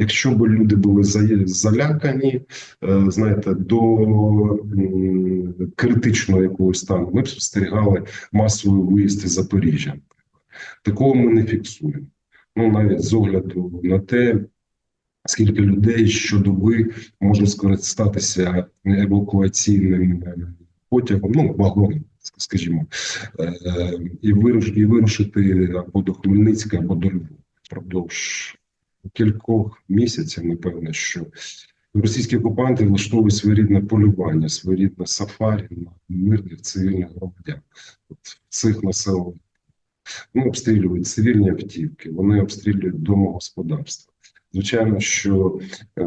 Якщо б люди були залякані, е, знаєте, до критичного якогось стану, ми б спостерігали масовий виїзд із Запоріжжя. Такого ми не фіксуємо. Ну навіть з огляду на те, скільки людей щодоби може скористатися евакуаційним е, потягом, ну вагоном, скажімо, е, і вирушити або до Хмельницька, або до Львова впродовж кількох місяців, напевно, що російські окупанти влаштовують своєрідне полювання, своєрідне сафарі на мирних цивільних громадян От цих населених. Ну, обстрілюють цивільні автівки, вони обстрілюють домогосподарства. Звичайно, що е,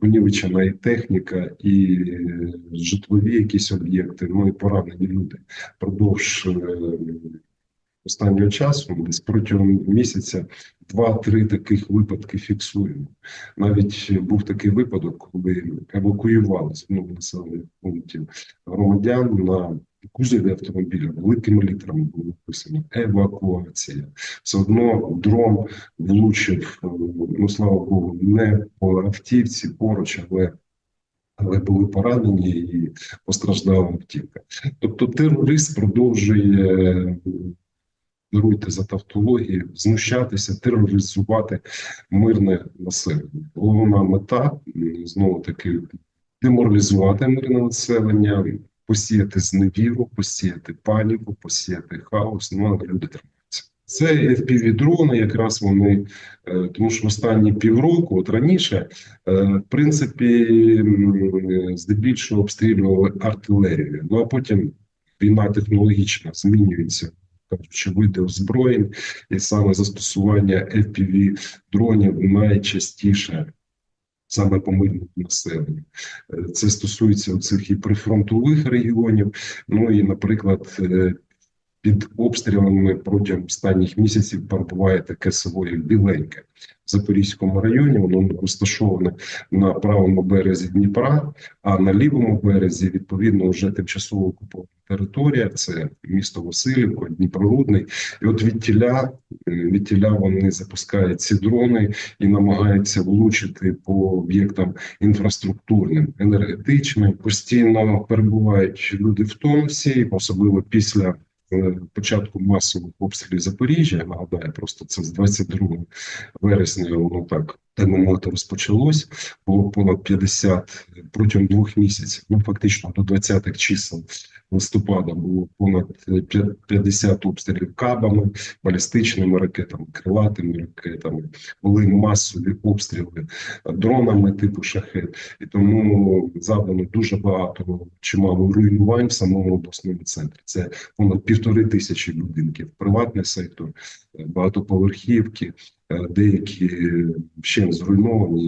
понівечена і техніка, і е, житлові якісь об'єкти, ну і поранені люди впродовж е, останнього часу, десь протягом місяця, два-три таких випадки фіксуємо. Навіть був такий випадок, коли евакуювали з одного населених пунктів громадян на кузові автомобіля великими літерами було написано евакуація. Все одно дрон влучив, е, ну слава Богу, не по автівці поруч, але але були поранені і постраждала автівка. Тобто терорист продовжує даруйте за тавтологію, знущатися, тероризувати мирне населення. Головна мета знову таки деморалізувати мирне населення, посіяти зневіру, посіяти паніку, посіяти хаос. Ну люди тримаються. Це fpv дрони, якраз вони, е, тому що останні півроку, от раніше, е, в принципі, здебільшого обстрілювали артилерію. Ну а потім війна технологічна змінюється кажучи, види озброєнь, і саме застосування fpv дронів найчастіше саме по мирному населенню. Е, Це стосується цих і прифронтових регіонів. Ну і, наприклад, е, під обстрілами протягом останніх місяців перебуває таке село, як Біленьке в Запорізькому районі. Воно розташоване на правому березі Дніпра, а на лівому березі відповідно вже тимчасово окупована територія. Це місто Васильівка, Дніпрорудний. І от відтіля, е, відтіля вони запускають ці дрони і намагаються влучити по об'єктам інфраструктурним, енергетичним. Постійно перебувають люди в тонусі, особливо після. Е, Початку масових обстрілів Запоріжжя, нагадаю, просто це з 22 вересня воно так так би мовити розпочалось. Було понад 50 протягом двох місяців. Ну фактично до 20-х чисел листопада було понад п'я- 50 обстрілів кабами, балістичними ракетами, крилатими ракетами. Були масові обстріли дронами типу шахет, і тому завдано дуже багато чимало руйнувань в самому обласному центрі. Це понад півтори тисячі будинків, приватний сектор, е, багатоповерхівки, е, деякі ще зруйновані.